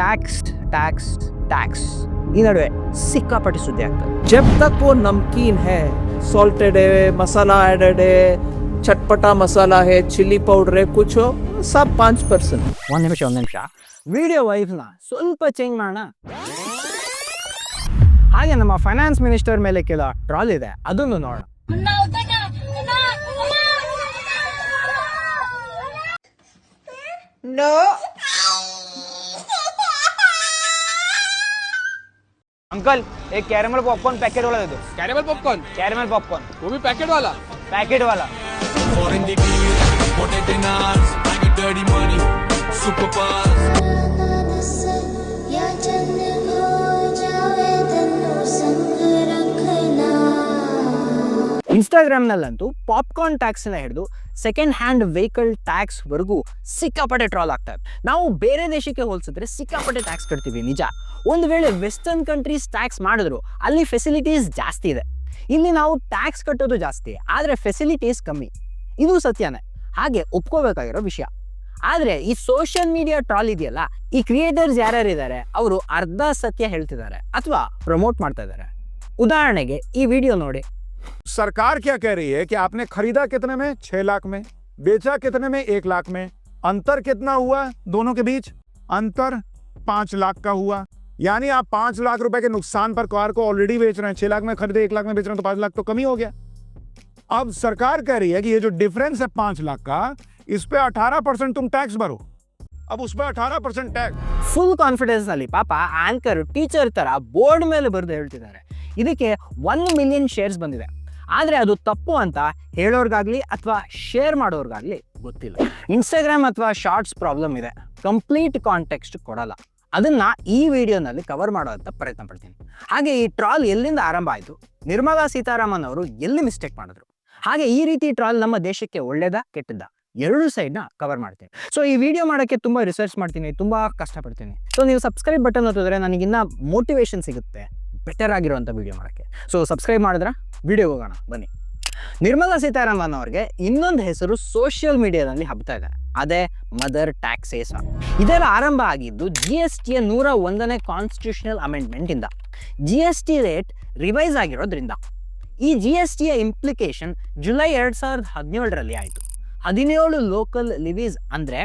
Taxed tax tax ಈ ನಡುವೆ ಸಿಕ್ಕಾಪಟ್ಟೆ ಸುದ್ದಿ ಆಗ್ತದೆ ಜಬ್ ತಕ್ ಓ ನಮ್ಕೀನ್ ಹೇ. ಸಾಲ್ಟೆಡ್ ಮಸಾಲಾ ಆ್ಯಡೆಡ್ ಚಟ್ಪಟ ಮಸಾಲ ಹೇ ಚಿಲ್ಲಿ ಪೌಡ್ರೆ ಕುಚು ಸಬ್ ಪಾಂಚ್ ಪರ್ಸೆಂಟ್ ಒಂದು ನಿಮಿಷ ಒಂದು ನಿಮಿಷ. ವಿಡಿಯೋ ವೈಫ್ನ ಸ್ವಲ್ಪ ಚೇಂಜ್ ಮಾಡೋಣ ಹಾಗೆ ನಮ್ಮ ಫೈನಾನ್ಸ್ ಮಿನಿಸ್ಟರ್ ಮೇಲೆ ಕೆಲ ಟ್ರಾಲ್ ಇದೆ. ಅದನ್ನು ನೋಡೋಣ. ನೋ अंकल एक कैरमल पॉपकॉर्न पैकेट वाला दे दो कैरेमल पॉपकॉर्न कैरमल पॉपकॉर्न वो भी पैकेट वाला पैकेट वाला या चंद हो जावे तन्नो संग रखना ಇನ್ಸ್ಟಾಗ್ರಾಮ್ನಲ್ಲಂತೂ ಪಾಪ್ಕಾರ್ನ್ ಟ್ಯಾಕ್ಸ್ನ ಹಿಡಿದು ಸೆಕೆಂಡ್ ಹ್ಯಾಂಡ್ ವೆಹಿಕಲ್ ಟ್ಯಾಕ್ಸ್ ವರೆಗೂ ಸಿಕ್ಕಾಪಟ್ಟೆ ಟ್ರಾಲ್ ಆಗ್ತದೆ ನಾವು ಬೇರೆ ದೇಶಕ್ಕೆ ಹೋಲಿಸಿದ್ರೆ ಸಿಕ್ಕಾಪಟ್ಟೆ ಟ್ಯಾಕ್ಸ್ ಕಟ್ತೀವಿ, ನಿಜ. ಒಂದು ವೇಳೆ ವೆಸ್ಟರ್ನ್ ಕಂಟ್ರೀಸ್ ಟ್ಯಾಕ್ಸ್ ಮಾಡಿದ್ರು, ಅಲ್ಲಿ ಫೆಸಿಲಿಟೀಸ್ ಜಾಸ್ತಿ ಇದೆ. ಇಲ್ಲಿ ನಾವು ಟ್ಯಾಕ್ಸ್ ಕಟ್ಟೋದು ಜಾಸ್ತಿ, ಆದರೆ ಫೆಸಿಲಿಟೀಸ್ ಕಮ್ಮಿ. ಇದು ಸತ್ಯನೇ. ಹಾಗೆ ಒಪ್ಕೋಬೇಕಾಗಿರೋ ವಿಷಯ. ಆದರೆ ಈ ಸೋಷಿಯಲ್ ಮೀಡಿಯಾ ಟ್ರಾಲ್ ಇದೆಯಲ್ಲ, ಈ ಕ್ರಿಯೇಟರ್ಸ್ ಯಾರ್ಯಾರಿದ್ದಾರೆ, ಅವರು ಅರ್ಧ ಸತ್ಯ ಹೇಳ್ತಿದ್ದಾರೆ, ಅಥವಾ ಪ್ರಮೋಟ್ ಮಾಡ್ತಾ ಇದ್ದಾರೆ. ಉದಾಹರಣೆಗೆ ಈ ವಿಡಿಯೋ ನೋಡಿ. सरकार क्या कह रही है कि आपने खरीदा कितने में छह लाख में बेचा कितने में एक लाख में अंतर कितना हुआ दोनों के बीच अंतर पांच लाख का हुआ यानी आप पांच लाख रुपए के नुकसान पर कार को ऑलरेडी बेच रहे हैं छह लाख में खरीदे एक लाख में बेच रहे हैं तो पांच लाख तो कमी हो गया अब सरकार कह रही है कि ये जो डिफरेंस है पांच लाख का इस पे अठारह परसेंट तुम टैक्स भरो अब उस पर अठारह परसेंट टैक्स ಫುಲ್ ಕಾನ್ಫಿಡೆನ್ಸ್ ನಲ್ಲಿ ಪಾಪ ಆಂಕರ್ ಟೀಚರ್ ತರ ಬೋರ್ಡ್ ಮೇಲೆ ಬರೆದು ಹೇಳ್ತಿದ್ದಾರೆ ಇದಕ್ಕೆ ಒನ್ ಮಿಲಿಯನ್ ಶೇರ್ಸ್ ಬಂದಿದೆ ಆದ್ರೆ ಅದು ತಪ್ಪು ಅಂತ ಹೇಳೋರ್ಗಾಗಲಿ ಅಥವಾ ಶೇರ್ ಮಾಡೋರ್ಗಾಗಲಿ ಗೊತ್ತಿಲ್ಲ. ಇನ್ಸ್ಟಾಗ್ರಾಮ್ ಅಥವಾ ಶಾರ್ಟ್ಸ್ ಪ್ರಾಬ್ಲಮ್ ಇದೆ. ಕಂಪ್ಲೀಟ್ ಕಾಂಟೆಕ್ಸ್ಟ್ ಕೊಡಲ್ಲ. ಅದನ್ನ ಈ ವಿಡಿಯೋನಲ್ಲಿ ಕವರ್ ಮಾಡೋಂಥ ಪ್ರಯತ್ನ ಪಡ್ತೀನಿ. ಹಾಗೆ ಈ ಟ್ರಾಲ್ ಎಲ್ಲಿಂದ ಆರಂಭ ಆಯಿತು? ನಿರ್ಮಲಾ ಸೀತಾರಾಮನ್ ಅವರು ಎಲ್ಲಿ ಮಿಸ್ಟೇಕ್ ಮಾಡಿದ್ರು? ಹಾಗೆ ಈ ರೀತಿ ಟ್ರಾಲ್ ನಮ್ಮ ದೇಶಕ್ಕೆ ಒಳ್ಳೇದಾ, ಕೆಟ್ಟದ್ದ? ಎರಡು ಸೈಡ್ನ ಕವರ್ ಮಾಡ್ತೀನಿ. ಸೊ ಈ ವಿಡಿಯೋ ಮಾಡೋಕ್ಕೆ ತುಂಬ ರಿಸರ್ಚ್ ಮಾಡ್ತೀನಿ, ತುಂಬ ಕಷ್ಟಪಡ್ತೀನಿ. ಸೊ ನೀವು ಸಬ್ಸ್ಕ್ರೈಬ್ ಬಟನ್ ಹತ್ತಿದ್ರೆ ನನಗಿನ್ನ ಮೋಟಿವೇಶನ್ ಸಿಗುತ್ತೆ. ಬೆಟರ್ ಆಗಿರುವಂಥ ವಿಡಿಯೋ ಮಾಡೋಕ್ಕೆ. ಸೊ ಸಬ್ಸ್ಕ್ರೈಬ್ ಮಾಡಿದ್ರೆ? ವಿಡಿಯೋ ಹೋಗೋಣ, ಬನ್ನಿ. ನಿರ್ಮಲಾ ಸೀತಾರಾಮನ್ ಅವ್ರಿಗೆ ಇನ್ನೊಂದು ಹೆಸರು ಸೋಷಿಯಲ್ ಮೀಡಿಯಾದಲ್ಲಿ ಹಬ್ತಾ ಇದೆ ಅದೇ ಮದರ್ ಟ್ಯಾಕ್ಸೇಸ್ ಇದೆಲ್ಲ ಆರಂಭ ಆಗಿದ್ದು ಜಿ ಎಸ್ ಟಿಯ ನೂರ ಒಂದನೇ ಕಾನ್ಸ್ಟಿಟ್ಯೂಷನಲ್ ಅಮೆಂಡ್ಮೆಂಟ್ ಇಂದ. G S T rate revise ಆಗಿರೋದ್ರಿಂದ. ಈ ಜಿ ಎಸ್ ಟಿಯ ಇಂಪ್ಲಿಕೇಶನ್ ಜುಲೈ ಎರಡು ಸಾವಿರದ ಹದಿನೇಳರಲ್ಲಿ ಆಯಿತು. ಹದಿನೇಳು ಲೋಕಲ್ ಲಿವೀಸ್ ಅಂದರೆ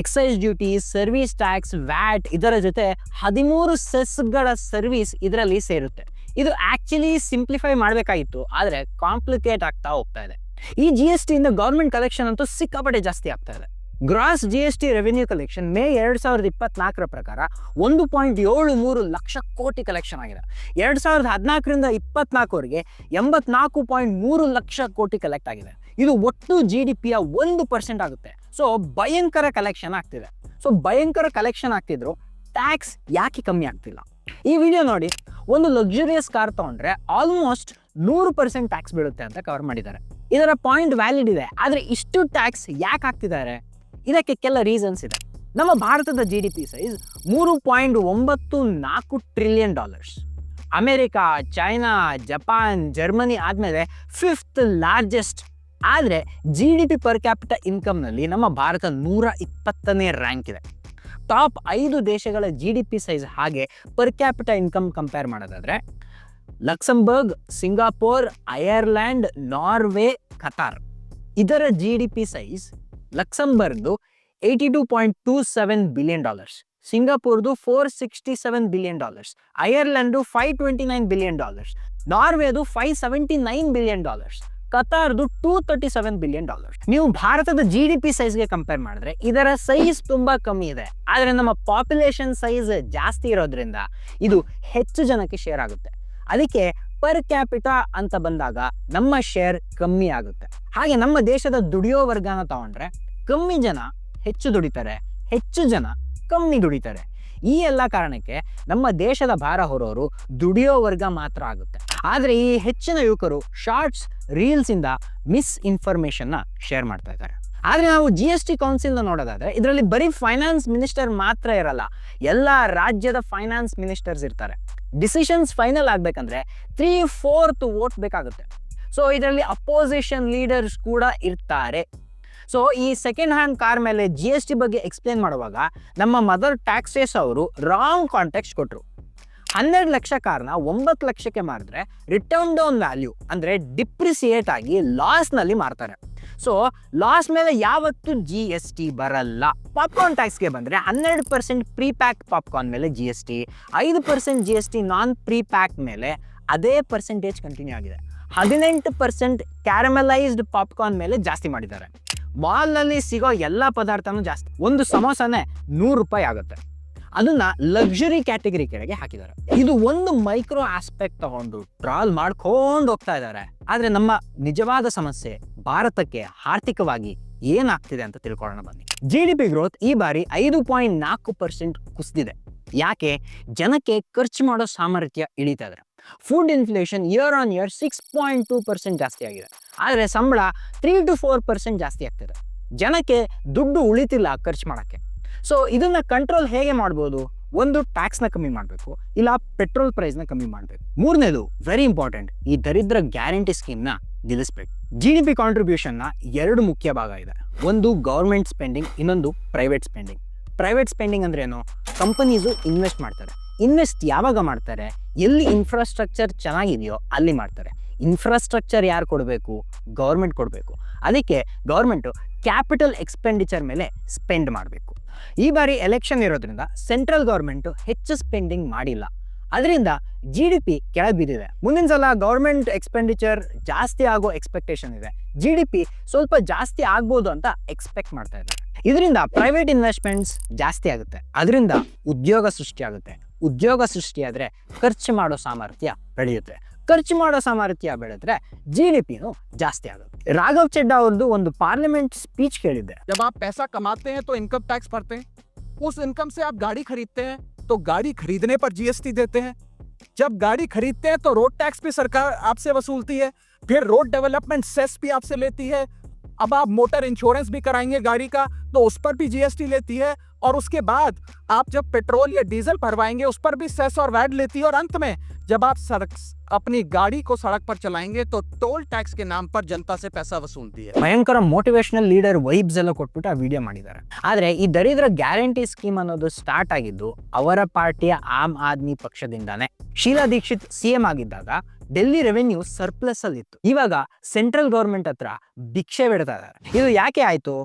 excise duty service tax VAT ಇದರ ಜೊತೆ ಹದಿಮೂರು ಸೆಸ್ಗಳ ಸರ್ವಿಸ್ ಇದರಲ್ಲಿ ಸೇರುತ್ತೆ. ಇದು ಆಕ್ಚುಲಿ ಸಿಂಪ್ಲಿಫೈ ಮಾಡಬೇಕಾಗಿತ್ತು, ಆದರೆ ಕಾಂಪ್ಲಿಕೇಟ್ ಆಗ್ತಾ ಹೋಗ್ತಾ ಇದೆ. ಈ ಜಿ ಎಸ್ ಟಿಯಿಂದ ಗೌರ್ಮೆಂಟ್ ಕಲೆಕ್ಷನ್ ಅಂತೂ ಸಿಕ್ಕಾಪಟ್ಟೆ ಜಾಸ್ತಿ ಆಗ್ತಾ ಇದೆ. Gross G S T revenue collection May ಎರಡು ಸಾವಿರದ ಇಪ್ಪತ್ನಾಲ್ಕರ ಪ್ರಕಾರ ಒಂದು ಪಾಯಿಂಟ್ ಏಳು ಮೂರು ಲಕ್ಷ ಕೋಟಿ ಕಲೆಕ್ಷನ್ ಆಗಿದೆ. ಎರಡು ಸಾವಿರದ ಹದಿನಾಲ್ಕರಿಂದ ಇಪ್ಪತ್ನಾಲ್ಕವರೆಗೆ ಎಂಬತ್ನಾಲ್ಕು ಪಾಯಿಂಟ್ ಮೂರು ಲಕ್ಷ ಕೋಟಿ ಕಲೆಕ್ಟ್ ಆಗಿದೆ. ಇದು ಒಟ್ಟು ಜಿ ಡಿ ಪಿಯ ಒಂದು ಪರ್ಸೆಂಟ್ ಆಗುತ್ತೆ. ಸೊ ಭಯಂಕರ ಕಲೆಕ್ಷನ್ ಆಗ್ತಿದೆ. ಸೊ ಭಯಂಕರ ಕಲೆಕ್ಷನ್ ಆಗ್ತಿದ್ರು ಟ್ಯಾಕ್ಸ್ ಯಾಕೆ ಕಮ್ಮಿ ಆಗ್ತಿಲ್ಲ? ಈ ವಿಡಿಯೋ ನೋಡಿ, ಒಂದು ಲಕ್ಸುರಿಯಸ್ ಕಾರ್ ತಗೊಂಡ್ರೆ ಆಲ್ಮೋಸ್ಟ್ ನೂರು ಪರ್ಸೆಂಟ್ ಟ್ಯಾಕ್ಸ್ ಬೀಳುತ್ತೆ ಅಂತ ಕವರ್ ಮಾಡಿದ್ದಾರೆ. ಇದರ ಪಾಯಿಂಟ್ ವ್ಯಾಲಿಡ್ ಇದೆ, ಆದರೆ ಇಷ್ಟು ಟ್ಯಾಕ್ಸ್ ಯಾಕೆ ಹಾಕ್ತಿದ್ದಾರೆ? ಇದಕ್ಕೆ ಕೆಲ ರೀಸನ್ಸ್ ಇದೆ. ನಮ್ಮ ಭಾರತದ ಜಿ ಡಿ ಪಿ ಸೈಜ್ ಮೂರು ಪಾಯಿಂಟ್ ಒಂಬತ್ತು ನಾಲ್ಕು trillion dollars America, China, Japan, Germany ಆದಮೇಲೆ ಫಿಫ್ತ್ ಲಾರ್ಜೆಸ್ಟ್ ಆದರೆ G D P per capital ಇನ್ಕಮ್ನಲ್ಲಿ ನಮ್ಮ ಭಾರತ ನೂರ ಇಪ್ಪತ್ತನೇ ರ್ಯಾಂಕ್ ಇದೆ. ಟಾಪ್ ಐದು ದೇಶಗಳ ಜಿ ಡಿ ಪಿ ಸೈಜ್ ಹಾಗೆ ಪರ್ ಕ್ಯಾಪಿಟ ಇನ್ಕಮ್ ಕಂಪೇರ್ ಮಾಡೋದಾದ್ರೆ Luxembourg, Singapore Ireland Norway, Qatar. ಇದರ G D P size ಲಕ್ಸಂಬರ್ಗ್ದು eighty two point two seven billion dollars ಸಿಂಗಾಪುರ್ದು four sixty seven billion dollars Ireland five twenty nine billion dollars ನಾರ್ವೆದು five seventy nine billion dollars ಕತಾರ್ದು two thirty seven billion dollar ನೀವು ಭಾರತದ G D P ಸೈಜ್ಗೆ compare ಮಾಡಿದ್ರೆ ಇದರ size ತುಂಬಾ ಕಮ್ಮಿ ಇದೆ. ಆದರೆ ನಮ್ಮ ಪಾಪ್ಯುಲೇಷನ್ ಸೈಜ್ ಜಾಸ್ತಿ ಇರೋದ್ರಿಂದ ಇದು ಹೆಚ್ಚು ಜನಕ್ಕೆ ಶೇರ್ ಆಗುತ್ತೆ. ಅದಕ್ಕೆ ಪರ್ ಕ್ಯಾಪಿಟಾ ಅಂತ ಬಂದಾಗ ನಮ್ಮ ಶೇರ್ ಕಮ್ಮಿ ಆಗುತ್ತೆ. ಹಾಗೆ ನಮ್ಮ ದೇಶದ ದುಡಿಯೋ ವರ್ಗನ ತಗೊಂಡ್ರೆ ಕಮ್ಮಿ ಜನ ಹೆಚ್ಚು ದುಡಿತಾರೆ, ಹೆಚ್ಚು ಜನ ಕಮ್ಮಿ ದುಡಿತಾರೆ. ಈ ಎಲ್ಲ ಕಾರಣಕ್ಕೆ ನಮ್ಮ ದೇಶದ ಭಾರ ಹೊರೋರು ದುಡಿಯೋ ವರ್ಗ ಮಾತ್ರ ಆಗುತ್ತೆ. ಆದರೆ ಈ ಹೆಚ್ಚಿನ ಯುವಕರು ಶಾರ್ಟ್ಸ್ ರೀಲ್ಸಿಂದ ಮಿಸ್ ಇನ್ಫಾರ್ಮೇಷನ್ನ ಶೇರ್ ಮಾಡ್ತಾ ಇದ್ದಾರೆ. ಆದರೆ ನಾವು ಜಿ ಎಸ್ ಟಿ ಕೌನ್ಸಿಲ್ನ ನೋಡೋದಾದರೆ ಇದರಲ್ಲಿ ಬರೀ ಫೈನಾನ್ಸ್ ಮಿನಿಸ್ಟರ್ ಮಾತ್ರ ಇರಲ್ಲ, ಎಲ್ಲ ರಾಜ್ಯದ ಫೈನಾನ್ಸ್ ಮಿನಿಸ್ಟರ್ಸ್ ಇರ್ತಾರೆ. ಡಿಸಿಷನ್ಸ್ ಫೈನಲ್ ಆಗಬೇಕಂದ್ರೆ ತ್ರೀ ಫೋರ್ತ್ ವೋಟ್ ಬೇಕಾಗುತ್ತೆ. ಸೊ ಇದರಲ್ಲಿ ಅಪೋಸಿಷನ್ ಲೀಡರ್ಸ್ ಕೂಡ ಇರ್ತಾರೆ. ಸೊ ಈ ಸೆಕೆಂಡ್ ಹ್ಯಾಂಡ್ ಕಾರ್ ಮೇಲೆ ಜಿ ಎಸ್ ಟಿ ಬಗ್ಗೆ ಎಕ್ಸ್ಪ್ಲೇನ್ ಮಾಡುವಾಗ ನಮ್ಮ ಮದರ್ ಟ್ಯಾಕ್ಸೇಸ್ ಅವರು ರಾಂಗ್ ಕಾಂಟೆಕ್ಸ್ಟ್ ಕೊಟ್ಟರು ಹನ್ನೆರಡು ಲಕ್ಷ ಕಾರ್ನ ಒಂಬತ್ತು ಲಕ್ಷಕ್ಕೆ ಮಾರಿದ್ರೆ ರಿಟರ್ನ್ ಡೌನ್ ವ್ಯಾಲ್ಯೂ ಅಂದರೆ ಡಿಪ್ರಿಸಿಯೇಟ್ ಆಗಿ ಲಾಸ್ನಲ್ಲಿ ಮಾರ್ತಾರೆ. ಸೊ ಲಾಸ್ ಮೇಲೆ ಯಾವತ್ತೂ ಜಿ ಎಸ್ ಟಿ ಬರಲ್ಲ. ಪಾಪ್ಕಾರ್ನ್ ಟ್ಯಾಕ್ಸ್ಗೆ ಬಂದರೆ ಹನ್ನೆರಡು ಪರ್ಸೆಂಟ್ ಪ್ರೀ ಪ್ಯಾಕ್ ಪಾಪ್ಕಾರ್ನ್ ಮೇಲೆ ಜಿ ಎಸ್ ಟಿ ಐದು percent G S T non pre pack ಮೇಲೆ ಅದೇ ಪರ್ಸೆಂಟೇಜ್ ಕಂಟಿನ್ಯೂ ಆಗಿದೆ. ಹದಿನೆಂಟು ಪರ್ಸೆಂಟ್ ಕ್ಯಾರಮಲೈಸ್ಡ್ ಪಾಪ್ಕಾರ್ನ್ ಮೇಲೆ ಜಾಸ್ತಿ ಮಾಡಿದ್ದಾರೆ. ಮಾಲ್ನಲ್ಲಿ ಸಿಗೋ ಎಲ್ಲ ಪದಾರ್ಥನೂ ಜಾಸ್ತಿ. ಒಂದು ಸಮೋಸನೇ ನೂರು ರೂಪಾಯಿ ಆಗುತ್ತೆ. ಅದನ್ನ ಲಕ್ಸುರಿ ಕ್ಯಾಟಗರಿ ಕೆಳಗೆ ಹಾಕಿದ್ದಾರೆ. ಇದು ಒಂದು ಮೈಕ್ರೋ ಆಸ್ಪೆಕ್ಟ್ ತಗೊಂಡು ಟ್ರಾಲ್ ಮಾಡ್ಕೊಂಡು ಹೋಗ್ತಾ ಇದ್ದಾರೆ. ಆದ್ರೆ ನಮ್ಮ ನಿಜವಾದ ಸಮಸ್ಯೆ ಭಾರತಕ್ಕೆ ಆರ್ಥಿಕವಾಗಿ ಏನಾಗ್ತಿದೆ ಅಂತ ತಿಳ್ಕೊಳ್ಳೋಣ ಬನ್ನಿ. ಜಿ ಡಿ ಪಿ ಗ್ರೋತ್ ಈ ಬಾರಿ ಐದು ಪಾಯಿಂಟ್ ನಾಲ್ಕು ಪರ್ಸೆಂಟ್ ಕುಸಿದಿದೆ. ಯಾಕೆ? ಜನಕ್ಕೆ ಖರ್ಚು ಮಾಡೋ ಸಾಮರ್ಥ್ಯ ಇಳಿತಾ ಇದೆ food inflation year on year six point two percent ಜಾಸ್ತಿ ಆಗಿದೆ. ಆದರೆ ಸಂಬಳ ತ್ರೀ ಟು ಫೋರ್ ಪರ್ಸೆಂಟ್ ಜಾಸ್ತಿ ಆಗ್ತಿದೆ. ಜನಕ್ಕೆ ದುಡ್ಡು ಉಳಿತಿಲ್ಲ ಖರ್ಚು ಮಾಡೋಕ್ಕೆ. ಸೊ ಇದನ್ನು ಕಂಟ್ರೋಲ್ ಹೇಗೆ ಮಾಡ್ಬೋದು? ಒಂದು ಟ್ಯಾಕ್ಸ್ನ ಕಮ್ಮಿ ಮಾಡಬೇಕು, ಇಲ್ಲ ಪೆಟ್ರೋಲ್ ಪ್ರೈಸ್ನ ಕಮ್ಮಿ ಮಾಡಬೇಕು. ಮೂರನೇದು ವೆರಿ ಇಂಪಾರ್ಟೆಂಟ್ ಈ ದರಿದ್ರ ಗ್ಯಾರಂಟಿ ಸ್ಕೀಮ್ನ ನಿಲ್ಲಿಸ್ಬೇಕು. ಜಿ ಡಿ ಪಿ ಕಾಂಟ್ರಿಬ್ಯೂಷನ್ನ ಎರಡು ಮುಖ್ಯ ಭಾಗ ಇದೆ. ಒಂದು ಗೌರ್ಮೆಂಟ್ ಸ್ಪೆಂಡಿಂಗ್ ಇನ್ನೊಂದು ಪ್ರೈವೇಟ್ ಸ್ಪೆಂಡಿಂಗ್ ಪ್ರೈವೇಟ್ ಸ್ಪೆಂಡಿಂಗ್ ಅಂದ್ರೆ ಏನು? ಕಂಪನೀಸು ಇನ್ವೆಸ್ಟ್ ಮಾಡ್ತಾರೆ. ಇನ್ವೆಸ್ಟ್ ಯಾವಾಗ ಮಾಡ್ತಾರೆ? ಎಲ್ಲಿ ಇನ್ಫ್ರಾಸ್ಟ್ರಕ್ಚರ್ ಚೆನ್ನಾಗಿದೆಯೋ ಅಲ್ಲಿ ಮಾಡ್ತಾರೆ. ಇನ್ಫ್ರಾಸ್ಟ್ರಕ್ಚರ್ ಯಾರು ಕೊಡಬೇಕು? ಗೌರ್ಮೆಂಟ್ ಕೊಡಬೇಕು. ಅದಕ್ಕೆ ಗೌರ್ಮೆಂಟು ಕ್ಯಾಪಿಟಲ್ ಎಕ್ಸ್ಪೆಂಡಿಚರ್ ಮೇಲೆ ಸ್ಪೆಂಡ್ ಮಾಡಬೇಕು. ಈ ಬಾರಿ ಎಲೆಕ್ಷನ್ ಇರೋದ್ರಿಂದ ಸೆಂಟ್ರಲ್ ಗೌರ್ಮೆಂಟು ಹೆಚ್ಚು ಸ್ಪೆಂಡಿಂಗ್ ಮಾಡಿಲ್ಲ. ಅದರಿಂದ ಜಿ ಡಿ ಪಿ ಕೆಳಗೆ ಬಿದ್ದಿದೆ. ಮುಂದಿನ ಸಲ ಗೌರ್ಮೆಂಟ್ ಎಕ್ಸ್ಪೆಂಡಿಚರ್ ಜಾಸ್ತಿ ಆಗೋ ಎಕ್ಸ್ಪೆಕ್ಟೇಷನ್ ಇದೆ. ಜಿ ಡಿ ಪಿ ಸ್ವಲ್ಪ ಜಾಸ್ತಿ ಆಗ್ಬೋದು ಅಂತ ಎಕ್ಸ್ಪೆಕ್ಟ್ ಮಾಡ್ತಾ ಇದ್ದಾರೆ. ಇದರಿಂದ ಪ್ರೈವೇಟ್ ಇನ್ವೆಸ್ಟ್ಮೆಂಟ್ಸ್ ಜಾಸ್ತಿ ಆಗುತ್ತೆ. ಅದರಿಂದ ಉದ್ಯೋಗ ಸೃಷ್ಟಿಯಾಗುತ್ತೆ ಉದ್ಯೋಗ ಸೃಷ್ಟಿಯಾದರೆ ಖರ್ಚು ಮಾಡೋ ಸಾಮರ್ಥ್ಯ ಬೆಳೆಯುತ್ತೆ. ಖರ್ಚು ಮಾಡೋ ಸಾಮರ್ಥ್ಯ ಬೆಳೆದ್ರೆ ಜಿ ಡಿ ಪಿನೂ ಜಾಸ್ತಿ ಆಗುತ್ತೆ ರಾಘವ್ ಚೆಡ್ಡಾ ಅವ್ರದ್ದು ಒಂದು ಪಾರ್ಲಿಮೆಂಟ್ ಸ್ಪೀಚ್ ಕೇಳಿದ್ದೆ जब आप पैसा कमाते हैं तो इनकम टैक्स भरते हैं उस इनकम से आप गाड़ी खरीदते हैं तो गाड़ी खरीदने पर जीएसटी देते हैं जब गाड़ी खरीदते हैं तो रोड टैक्स भी सरकार आपसे वसूलती है फिर रोड डेवलपमेंट सेस भी आपसे लेती है अब आप मोटर इंश्योरेंस भी कराएंगे गाड़ी का तो उस पर भी जीएसटी लेती है और उसके बाद आप जब पेट्रोल या डीजल भरवाएंगे उस पर भी सेस और वैट लेती है और अंत में जब आप सड़क अपनी गाड़ी को सड़क पर चलाएंगे तो टोल टैक्स के नाम पर जनता से पैसा वसूलती है ಭಯಂಕರ ಮೋಟಿವೇಶನಲ್ ಲೀಡರ್ ವೈಬ್ಸ್ ಎಲ್ಲ ಕೊಟ್ಬಿಟ್ಟು ಆ ವಿಡಿಯೋ ಮಾಡಿದ್ದಾರೆ ಆದರೆ ಈ ದರಿದ್ರ ಗ್ಯಾರಂಟಿ ಸ್ಕೀಮ್ ಅನ್ನೋದು ಸ್ಟಾರ್ಟ್ ಆಗಿದ್ದು ಅವರ ಪಾರ್ಟಿಯ ಆಮ್ ಆದ್ಮಿ ಪಕ್ಷದಿಂದಾನೆ ಶೀಲಾ ದೀಕ್ಷಿತ್ ಸಿ ಎಂ ಆಗಿದ್ದಾಗ ಡೆಲ್ಲಿ ರೆವೆನ್ಯೂ ಸರ್ಪ್ಲಸ್ ಅಲ್ಲಿ ಇತ್ತು ಇವಾಗ ಸೆಂಟ್ರಲ್ ಗೌರ್ಮೆಂಟ್ ಹತ್ರ ಭಿಕ್ಷೆ ಬಿಡ್ತಾ ಇದ್ದಾರೆ ಇದು ಯಾಕೆ ಆಯ್ತು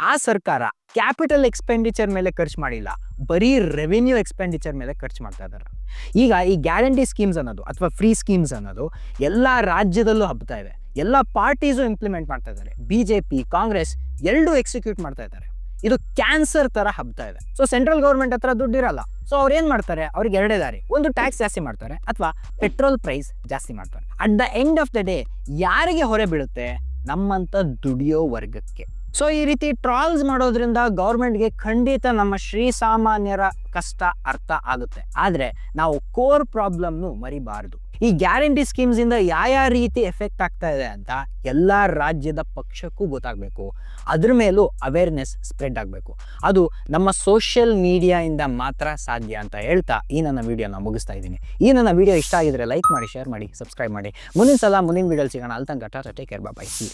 ಆ ಸರ್ಕಾರ ಕ್ಯಾಪಿಟಲ್ ಎಕ್ಸ್ಪೆಂಡಿಚರ್ ಮೇಲೆ ಖರ್ಚು ಮಾಡಿಲ್ಲ, ಬರೀ ರೆವಿನ್ಯೂ ಎಕ್ಸ್ಪೆಂಡಿಚರ್ ಮೇಲೆ ಖರ್ಚು ಮಾಡ್ತಾ ಇದ್ದಾರೆ ಈಗ ಈ ಗ್ಯಾರಂಟಿ ಸ್ಕೀಮ್ಸ್ ಅನ್ನೋದು ಅಥವಾ ಫ್ರೀ ಸ್ಕೀಮ್ಸ್ ಅನ್ನೋದು ಎಲ್ಲ ರಾಜ್ಯದಲ್ಲೂ ಹಬ್ತಾ ಇದೆ. ಎಲ್ಲ ಪಾರ್ಟೀಸು ಇಂಪ್ಲಿಮೆಂಟ್ ಮಾಡ್ತಾ ಇದ್ದಾರೆ ಬಿ ಜೆ ಪಿ ಕಾಂಗ್ರೆಸ್ ಎರಡೂ ಎಕ್ಸಿಕ್ಯೂಟ್ ಮಾಡ್ತಾ ಇದ್ದಾರೆ ಇದು ಕ್ಯಾನ್ಸರ್ ತರ ಹಬ್ತಾ ಇದೆ. ಸೊ ಸೆಂಟ್ರಲ್ ಗೌರ್ಮೆಂಟ್ ಹತ್ರ ದುಡ್ಡು ಇರಲ್ಲ. ಸೊ ಅವ್ರು ಏನ್ ಮಾಡ್ತಾರೆ? ಅವ್ರಿಗೆ ಎರಡೇ ದಾರಿ. ಒಂದು ಟ್ಯಾಕ್ಸ್ ಜಾಸ್ತಿ ಮಾಡ್ತಾರೆ ಅಥವಾ ಪೆಟ್ರೋಲ್ ಪ್ರೈಸ್ ಜಾಸ್ತಿ ಮಾಡ್ತಾರೆ. At the end of the day ಯಾರಿಗೆ ಹೊರೆ ಬೀಳುತ್ತೆ? ನಮ್ಮಂತ ದುಡಿಯೋ ವರ್ಗಕ್ಕೆ. ಸೊ ಈ ರೀತಿ ಟ್ರಾಲ್ಸ್ ಮಾಡೋದ್ರಿಂದ ಗೌರ್ಮೆಂಟ್ಗೆ ಖಂಡಿತ ನಮ್ಮ ಶ್ರೀ ಸಾಮಾನ್ಯರ ಕಷ್ಟ ಅರ್ಥ ಆಗುತ್ತೆ. ಆದ್ರೆ ನಾವು ಕೋರ್ ಪ್ರಾಬ್ಲಮ್ನು ಮರಿಬಾರದು. ಈ ಗ್ಯಾರಂಟಿ ಸ್ಕೀಮ್ಸ್ ಇಂದ ಯಾವ ರೀತಿ ಎಫೆಕ್ಟ್ ಆಗ್ತಾ ಇದೆ ಅಂತ ಎಲ್ಲಾ ರಾಜ್ಯದ ಪಕ್ಷಕ್ಕೂ ಗೊತ್ತಾಗಬೇಕು. ಅದ್ರ ಮೇಲೂ ಅವೇರ್ನೆಸ್ ಸ್ಪ್ರೆಡ್ ಆಗಬೇಕು. ಅದು ನಮ್ಮ ಸೋಷಿಯಲ್ ಮೀಡಿಯಾಯಿಂದ ಮಾತ್ರ ಸಾಧ್ಯ ಅಂತ ಹೇಳ್ತಾ ಈ ನನ್ನ ವಿಡಿಯೋನ ಮುಗಿಸ್ತಾ ಇದ್ದೀನಿ. ಈ ನನ್ನ ವಿಡಿಯೋ ಇಷ್ಟ ಆಗಿದ್ರೆ ಲೈಕ್ ಮಾಡಿ ಶೇರ್ ಮಾಡಿ ಸಬ್ಸ್ಕ್ರೈಬ್ ಮಾಡಿ. ಮುಂದಿನ ಸಲ ಮುಂದಿನ ವಿಡಿಯೋ ಸಿಗೋಣ. ಅಲ್ಲಿ ತನಕ ಟೇಕ್ ಕೇರ್ ಬಾಯ್ ಸಿ